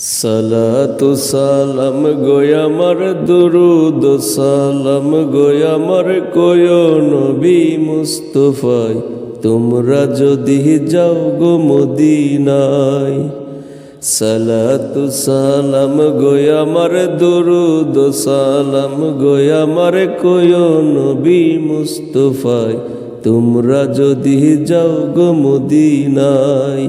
সালাতু সালাম গোয়ামার দুরুদ, সালাম গোয়ামার কোয় নবী মুস্তফায় তোমরা যদি যাও গো মদিনায়। সালাতু সালাম গোয়ামার দুরুদ, সালাম গোয়ামার কোয় নবী মুস্তফায় তোমরা যদি যাও গো মদিনায়।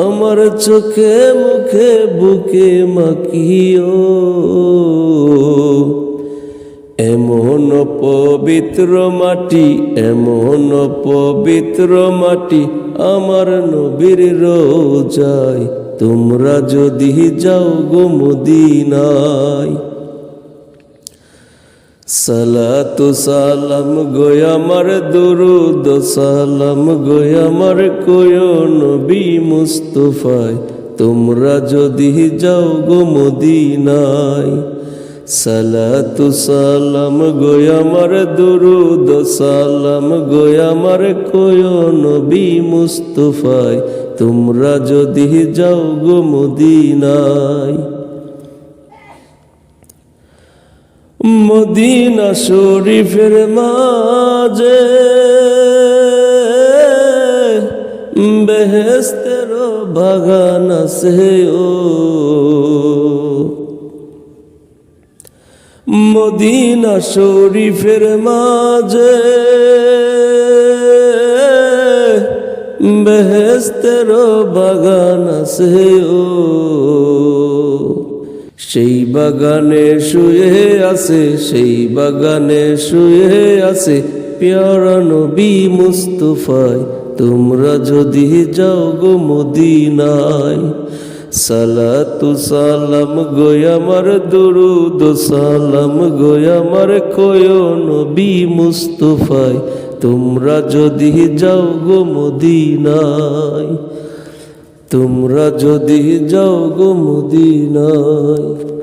আমার চোখে মুখে বুকে মাকিও এমন পবিত্র মাটি, এমন পবিত্র মাটি আমার নবীর রোজায়। তোমরা যদি যাও গো মদিনায় সালাতু সালাম গোয়ামার দুরুদ, সালাম গোয়ামার কোয় নবী মুস্তফায়, তোমরা যদি যাও গো মদিনায়। সালাতু সালাম গোয়ামার দুরুদ, সালাম গোয়ামার কোয় নবী মুস্তফায়, তোমরা যদি যাও গো মদিনায়। মদিনা শরীফের মাঝে বেহেস্তের বাগান আছে ও। মদিনা শরীফের মাঝে বেহেস্তের বাগান আছে ও। সেই বাগানে শুয়ে আছে, সেই বাগানে শুয়ে আছে পেয়ারা নবী মুস্তফায়। তোমরা যদি যাও গো মদিনায়, সালাতু সালাম গোয়ামার দুরুদ, সালাম গোয়ামার কোয় নবী মুস্তফায়। তোমরা যদি যাও গো মদিনায় তোমরা যদি যাও গো মদিনায়